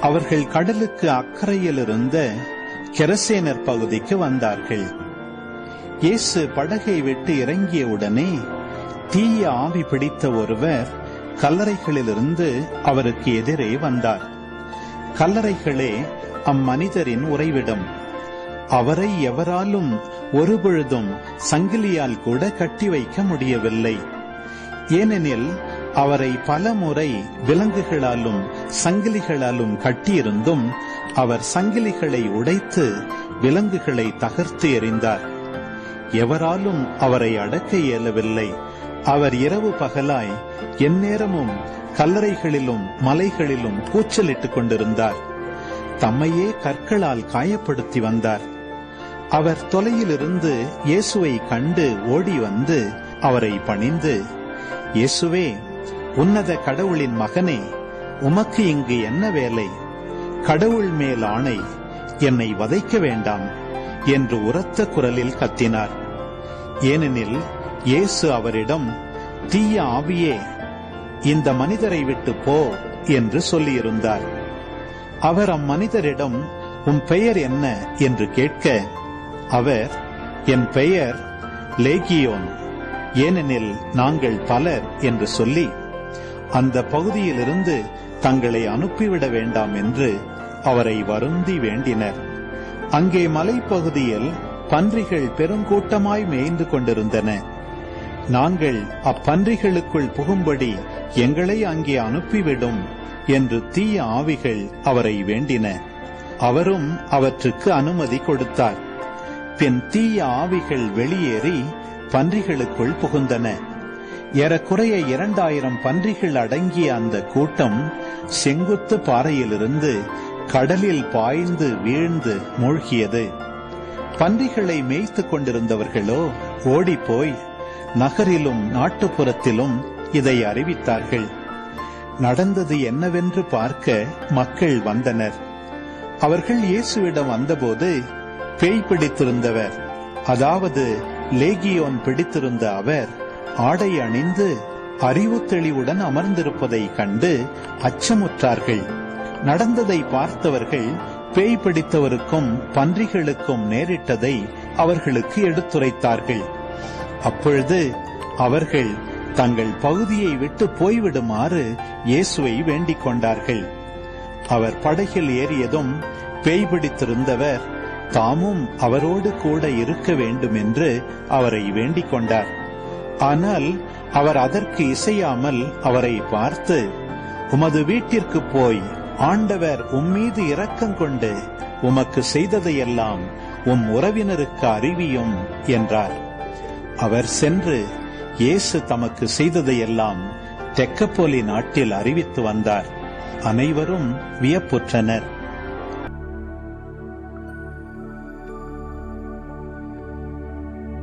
அவர்கள் கடலுக்கு அக்கறையில் இருந்த கெரசேனர் பகுதிக்கு வந்தார்கள். இயேசு படகை விட்டு இறங்கிய உடனே தீய ஆவி பிடித்த ஒருவர் கல்லறைகளிலிருந்து அவருக்கு எதிரே வந்தார். கல்லறைகளே அம்மனிதரின் உறைவிடம். அவரை எவராலும் ஒருபொழுதும் சங்கிலியால் கூட கட்டி வைக்க முடியவில்லை. ஏனெனில் அவரை பல முறை விலங்குகளாலும் சங்கிலிகளாலும் கட்டியிருந்தும் அவர் சங்கிலிகளை உடைத்து விலங்குகளை தகர்த்து எறிந்தார். எவராலும் அவரை அடக்க இயலவில்லை. அவர் இரவு பகலாய் எந்நேரமும் கல்லறைகளிலும் மலைகளிலும் கூச்சலிட்டுக் கொண்டிருந்தார். தம்மையே கற்களால் காயப்படுத்தி வந்தார். அவர் தொலையிலிருந்து இயேசுவை கண்டு ஓடி வந்து அவரை பணிந்து இயேசுவே உன்னத கடவுளின் மகனே உமக்கு இங்கு என்ன வேலை? கடவுள் மேல் ஆணை என்னை வதைக்க வேண்டாம் என்று உரத்த குரலில் கத்தினார். ஏனெனில் இயேசு அவரிடம் தீய ஆவியே இந்த மனிதரை விட்டு போ என்று சொல்லியிருந்தார். அவர் அம்மனிதரிடம் உன் பெயர் என்ன? என்று கேட்க அவர் என் பெயர் லேகியோன். ஏனெனில் நாங்கள் பலர் என்று சொல்லி அந்த பகுதியிலிருந்து தங்களை அனுப்பிவிட வேண்டாம் என்று அவரை வருந்தி வேண்டினர். அங்கே மலைப்பகுதியில் பன்றிகள் பெருங்கூட்டமாய் மேய்ந்து கொண்டிருந்தன. நாங்கள் அப்பன்றிகளுக்குள் புகும்படி எங்களை அங்கே அனுப்பிவிடும் என்று தீய ஆவிகள் அவரை வேண்டின. அவரும் அவற்றுக்கு அனுமதி கொடுத்தார். பின் தீய ஆவிகள் வெளியேறி பன்றிகளுக்குள் புகுந்தன. ஏறக்குறைய இரண்டாயிரம் பன்றிகள் அடங்கிய அந்த கூட்டம் செங்குத்து பாறையிலிருந்து கடலில் பாய்ந்து வீழ்ந்து மூழ்கியது. பன்றிகளை மேய்த்துக் கொண்டிருந்தவர்களோ ஓடிப்போய் நகரிலும் நாட்டுப்புறத்திலும் இதை அறிவித்தார்கள். நடந்தது என்னவென்று பார்க்க மக்கள் வந்தனர். அவர்கள் இயேசுவிடம் வந்தபோது பேய் பிடித்திருந்தவர் அதாவது லேகியோன் பிடித்திருந்த அவர் ஆடை அணிந்து அறிவு தெளிவுடன் அமர்ந்திருப்பதை கண்டு அச்சமுற்றார்கள். நடந்ததை பார்த்தவர்கள் பேய் பிடித்தவருக்கும் பன்றிகளுக்கும் நேரிட்டதை அவர்களுக்கு எடுத்துரைத்தார்கள். அப்பொழுது அவர்கள் தங்கள் பகுதியை விட்டு போய்விடுமாறு இயேசுவை வேண்டிக் கொண்டார்கள். அவர் படகில் ஏறியதும் பேய் பிடித்திருந்தவர் தாமும் அவரோடு கூட இருக்க வேண்டும் என்று அவரை வேண்டிக் கொண்டார். ஆனால் அவர் அதற்கு இசையாமல் அவரை பார்த்து உமது வீட்டிற்கு போய் ஆண்டவர் உம்மீது இரக்கம் கொண்டு உமக்கு செய்ததையெல்லாம் உம் உறவினருக்கு அறிவியும் என்றார். அவர் சென்று இயேசு தமக்கு செய்ததையெல்லாம் தெக்கப்போலி நாட்டில் அறிவித்து வந்தார். அனைவரும் வியப்புற்றனர்.